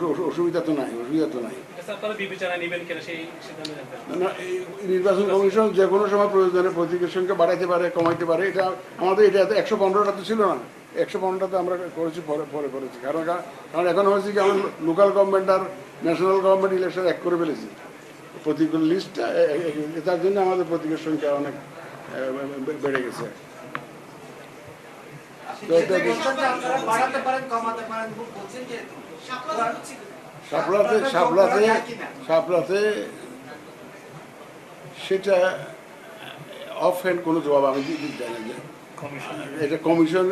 অসু- অসু- অসুবিধা তো নাই অসুবিধা তো নাই। না নির্বাচন কমিশন যে কোনো সময় প্রয়োজনে প্রতীকের সংখ্যা বাড়াইতে পারে কমাইতে পারে এটা আমাদের এটা একশো পনেরোটা তো ছিল না। একশো পনেরোটাতে আমরা করেছি পরে পরে করেছি। কারণ কারণ এখন হয়েছে কি আমরা লোকাল গভর্নমেন্ট আর ন্যাশনাল গভর্নমেন্ট ইলেকশন এক করে ফেলেছি। প্রতীকের লিস্টটা তার জন্য আমাদের প্রতীকের সংখ্যা অনেক বেড়ে গেছে তো এটা আপনারা বাড়াতে পারেন কমাতে পারেন বলছেন যেহেতু সাপলাতে সাপলাতে সাপলাতে সেটা অফ হ্যান্ড কোনো জবাব আমি দিতে চাই না এটা কমিশন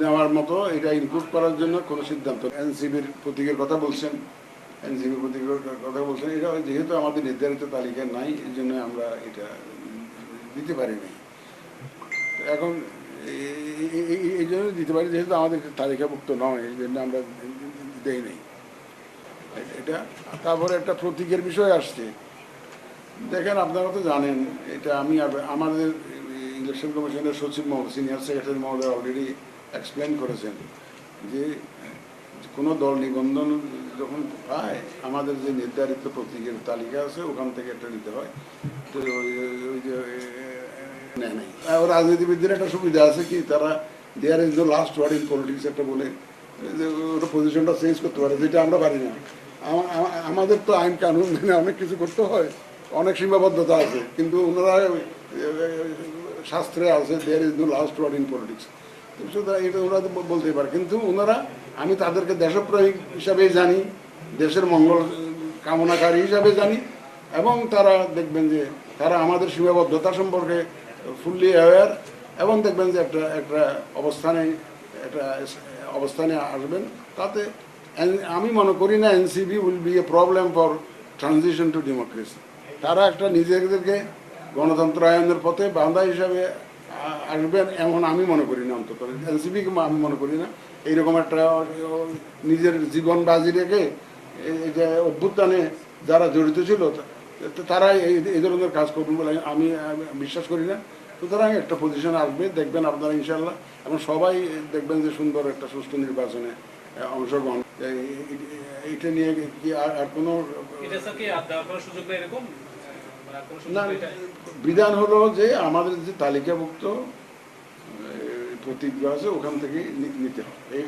নেওয়ার মতো এটা ইনক্লুড করার জন্য কোনো সিদ্ধান্ত এনসিবির প্রতীকের কথা বলছেন এনসিবির প্রতীকের কথা বলছেন এটা যেহেতু আমাদের নির্ধারিত তালিকায় নাই এই জন্য আমরা এটা দিতে পারি নাই তো এখন এই- জন্য দিতে পারি, যেহেতু আমাদের তালিকাভুক্ত নয়, এই জন্য আমরা দেই নাই। এটা তারপরে একটা প্রতীকের বিষয় আসছে। দেখেন, আপনারা তো জানেন, এটা আমি আমাদের ইলেকশন কমিশনের সচিব মহোদয়, সিনিয়র সেক্রেটারি মহোদয় অলরেডি এক্সপ্লেন করেছেন যে কোনো দল নিবন্ধন যখন পায়, আমাদের যে নির্ধারিত প্রতীকের তালিকা আছে, ওখান থেকে একটা নিতে হয়। তো ওই যে নেয় নাই। রাজনীতিবিদদের একটা সুবিধা আছে কি, তারা there is the last word in politics একটা বলে পজিশনটা চেঞ্জ করতে পারে, যেটা আমরা পারি না। আমা- আমা- আমাদের তো আইন কানুন মেনে অনেক কিছু করতে হয়, অনেক সীমাবদ্ধতা আছে, কিন্তু ওনারা শাস্ত্রে আছে there is no last word in politics সুতরাং এটা ওরা বলতেই পারে, কিন্তু ওনারা, আমি তাদেরকে দেশপ্রেমিক হিসাবে জানি, দেশের মঙ্গল কামনাকারী হিসাবে জানি, এবং তারা দেখবেন যে, তারা আমাদের সীমাবদ্ধতা সম্পর্কে ফুললি অ্যাওয়ার এবং দেখবেন যে একটা একটা অবস্থানে একটা অবস্থানে আসবেন, তাতে আমি মনে করি না NCB will be a problem for transition to democracy তারা একটা নিজেদেরকে গণতন্ত্র আয়নের পথে বান্ধা হিসাবে আসবেন এমন আমি মনে করি না অন্তত। এনসিবিকে আমি মনে করি না। এইরকম একটা নিজের জীবন বাজি রেখে এই যে অভ্যুত্থানে যারা জড়িত ছিল তারা এই ধরনের কাজ করবেন বলে আমি বিশ্বাস করি না। সুতরাং একটা পজিশন আসবে দেখবেন আপনারা ইনশাল্লাহ এবং সবাই দেখবেন যে সুন্দর একটা সুষ্ঠু নির্বাচনে অংশগ্রহণ। এই- নিয়ে কি আর কোনো এটা মানে না বিধান হলো যে আমাদের যে তালিকাভুক্ত প্রতীকগুলো আছে ওখান থেকে নিতে হবে।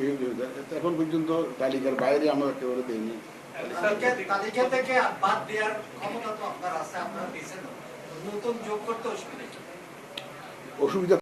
এখন পর্যন্ত তালিকার বাইরে আমরা একেবারে দিইনি। তালিকা- থেকে বাদ দেওয়ার ক্ষমতা তো আপনার আছে, আপনার দিয়েছেন নতুন যোগ করতে অসুবিধা অসুবিধা